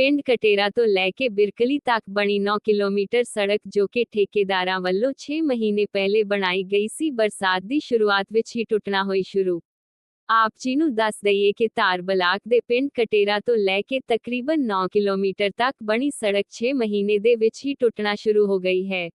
ਪਿੰਡ ਕਟੇਰਾ ਤੋਂ ਲੈ ਕੇ ਬਿਰਕਲੀ ਤੱਕ ਬਣੀ 9 ਕਿਲੋਮੀਟਰ ਸੜਕ ਜੋ ਕਿ ਠੇਕੇਦਾਰਾਂ ਵੱਲੋਂ 6 ਮਹੀਨੇ ਪਹਿਲੇ ਬਣਾਈ ਗਈ ਸੀ, ਬਰਸਾਤ ਦੀ ਸ਼ੁਰੂਆਤ ਵਿੱਚ ਹੀ ਟੁੱਟਣਾ ਹੋਈ ਸ਼ੁਰੂ। ਆਪ ਜੀ ਨੂੰ ਦੱਸ ਦਈਏ ਕਿ ਧਾਰ ਬਲਾਕ ਦੇ ਪਿੰਡ ਕਟੇਰਾ ਤੋਂ ਲੈ ਕੇ ਤਕਰੀਬਨ 9 ਕਿਲੋਮੀਟਰ ਤੱਕ ਬਣੀ ਸੜਕ 6 ਮਹੀਨੇ ਦੇ ਵਿੱਚ ਹੀ ਟੁੱਟਣਾ ਸ਼ੁਰੂ ਹੋ ਗਈ ਹੈ।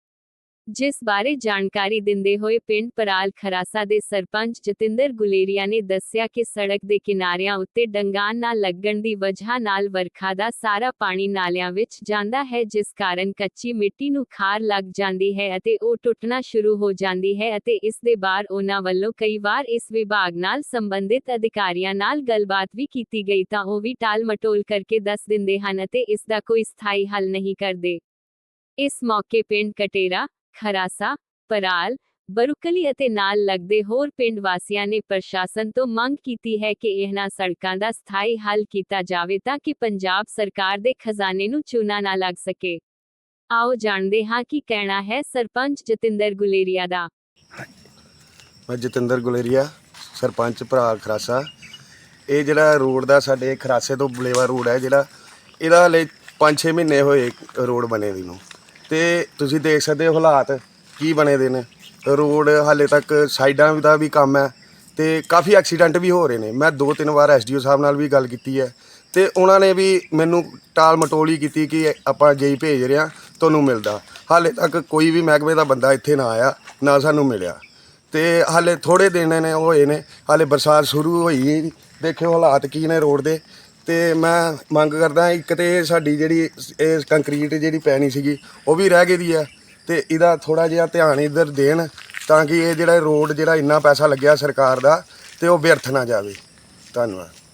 ਜਿਸ ਬਾਰੇ ਜਾਣਕਾਰੀ ਦਿੰਦੇ ਹੋਏ ਪਿੰਡ ਪਰਾਲ ਖਰਾਸਾ ਦੇ ਸਰਪੰਚ ਜਤਿੰਦਰ ਗੁਲੇਰੀਆ ਨੇ ਦੱਸਿਆ ਕਿ ਸੜਕ ਦੇ ਕਿਨਾਰਿਆਂ ਉੱਤੇ ਡੰਗਾਂ ਨਾ ਲੱਗਣ ਦੀ ਵਜ੍ਹਾ ਨਾਲ ਵਰਖਾ ਦਾ ਸਾਰਾ ਪਾਣੀ ਨਾਲਿਆਂ ਵਿੱਚ ਜਾਂਦਾ ਹੈ, ਜਿਸ ਕਾਰਨ ਕੱਚੀ ਮਿੱਟੀ ਨੂੰ ਖਾਰ ਲੱਗ ਜਾਂਦੀ ਹੈ ਅਤੇ ਉਹ ਟੁੱਟਣਾ ਸ਼ੁਰੂ ਹੋ ਜਾਂਦੀ ਹੈ ਅਤੇ ਇਸ ਦੇ ਬਾਅਦ ਉਹਨਾਂ ਵੱਲੋਂ ਕਈ ਵਾਰ ਇਸ ਵਿਭਾਗ ਨਾਲ ਸੰਬੰਧਿਤ ਅਧਿਕਾਰੀਆਂ ਨਾਲ ਗੱਲਬਾਤ ਵੀ ਕੀਤੀ ਗਈ ਤਾਂ ਉਹ ਵੀ ਟਾਲ ਮਟੋਲ ਕਰਕੇ ਦੱਸ ਦਿੰਦੇ ਹਨ ਅਤੇ ਇਸ ਦਾ ਕੋਈ ਸਥਾਈ ਹੱਲ ਨਹੀਂ ਕਰਦੇ। ਇਸ ਮੌਕੇ ਪਿੰਡ ਕਟੇਰਾ ਖਰਾਸਾ, ਪਰਾਲ, ਬਰੁਕਲੀ ਅਤੇ ਨਾਲ ਲੱਗਦੇ ਹੋਰ ਪਿੰਡ ਵਾਸੀਆਂ ਨੇ ਪ੍ਰਸ਼ਾਸਨ ਤੋਂ ਮੰਗ ਕੀਤੀ ਹੈ ਕਿ ਇਹਨਾਂ ਸੜਕਾਂ ਦਾ ਸਥਾਈ ਹੱਲ ਕੀਤਾ ਜਾਵੇ ਤਾਂ ਕਿ ਪੰਜਾਬ ਸਰਕਾਰ ਦੇ ਖਜ਼ਾਨੇ ਨੂੰ ਚੂਨਾ ਨਾ ਲੱਗ ਸਕੇ। ਆਓ ਜਾਣਦੇ ਹਾਂ ਕੀ ਕਹਿਣਾ ਹੈ ਸਰਪੰਚ ਜਤਿੰਦਰ ਗੁਲੇਰੀਆ ਦਾ। ਮੈਂ ਜਤਿੰਦਰ ਗੁਲੇਰੀਆ, ਸਰਪੰਚ ਭਰਾ ਖਰਾਸਾ। ਇਹ ਜਿਹੜਾ ਰੋਡ ਦਾ ਸਾਡੇ ਖਰਾਸੇ ਤੋਂ ਬਲੇਵਾ ਰੋਡ ਹੈ ਜਿਹੜਾ, ਇਹਦਾ ਹਲੇ 5-6 ਮਹੀਨੇ ਹੋਏ ਰੋਡ ਬਣੇ ਦੀ ਨੂੰ। ਤੇ ਤੁਸੀਂ ਦੇਖ ਸਕਦੇ ਹੋ ਹਾਲਾਤ ਕੀ ਬਣੇ ਦੇ ਨੇ। ਰੋਡ ਹਾਲੇ ਤੱਕ ਸਾਈਡਾਂ ਦਾ ਵੀ ਕੰਮ ਹੈ ਤੇ ਕਾਫੀ ਐਕਸੀਡੈਂਟ ਵੀ ਹੋ ਰਹੇ ਨੇ। ਮੈਂ ਦੋ ਤਿੰਨ ਵਾਰ ਐਸਡੀਓ ਸਾਹਿਬ ਨਾਲ ਵੀ ਗੱਲ ਕੀਤੀ ਹੈ ਤੇ ਉਹਨਾਂ ਨੇ ਵੀ ਮੈਨੂੰ ਟਾਲ ਮਟੋਲੀ ਕੀਤੀ ਕਿ ਆਪਾਂ ਜੇਈ ਭੇਜ ਰਹੇ ਹਾਂ, ਤੁਹਾਨੂੰ ਮਿਲਦਾ। ਹਾਲੇ ਤੱਕ ਕੋਈ ਵੀ ਮਹਿਕਮੇ ਦਾ ਬੰਦਾ ਇੱਥੇ ਨਾ ਆਇਆ, ਨਾ ਸਾਨੂੰ ਮਿਲਿਆ। ਤੇ ਹਾਲੇ ਥੋੜੇ ਦਿਨ ਨੇ ਹੋਏ ਨੇ, ਹਾਲੇ ਬਰਸਾਤ ਸ਼ੁਰੂ ਹੋਈ ਦੇਖਿਓ ਹਾਲਾਤ ਕੀ ਨੇ ਰੋਡ ਦੇ। ਤੇ ਮੈਂ ਮੰਗ ਕਰਦਾ ਇੱਕ ਤੇ ਸਾਡੀ ਜਿਹੜੀ ਇਹ ਕੰਕਰੀਟ ਜਿਹੜੀ ਪੈਣੀ ਸੀਗੀ, ਉਹ ਵੀ ਰਹਿ ਗਈ ਦੀ ਹੈ ਤੇ ਇਹਦਾ ਥੋੜਾ ਜਿਹਾ ਧਿਆਨ ਇੱਧਰ ਦੇਣ ਤਾਂ ਕਿ ਇਹ ਜਿਹੜਾ ਰੋਡ ਜਿਹੜਾ ਇੰਨਾ ਪੈਸਾ ਲੱਗਿਆ ਸਰਕਾਰ ਦਾ ਤੇ ਉਹ ਵਿਅਰਥ ਨਾ ਜਾਵੇ। ਧੰਨਵਾਦ।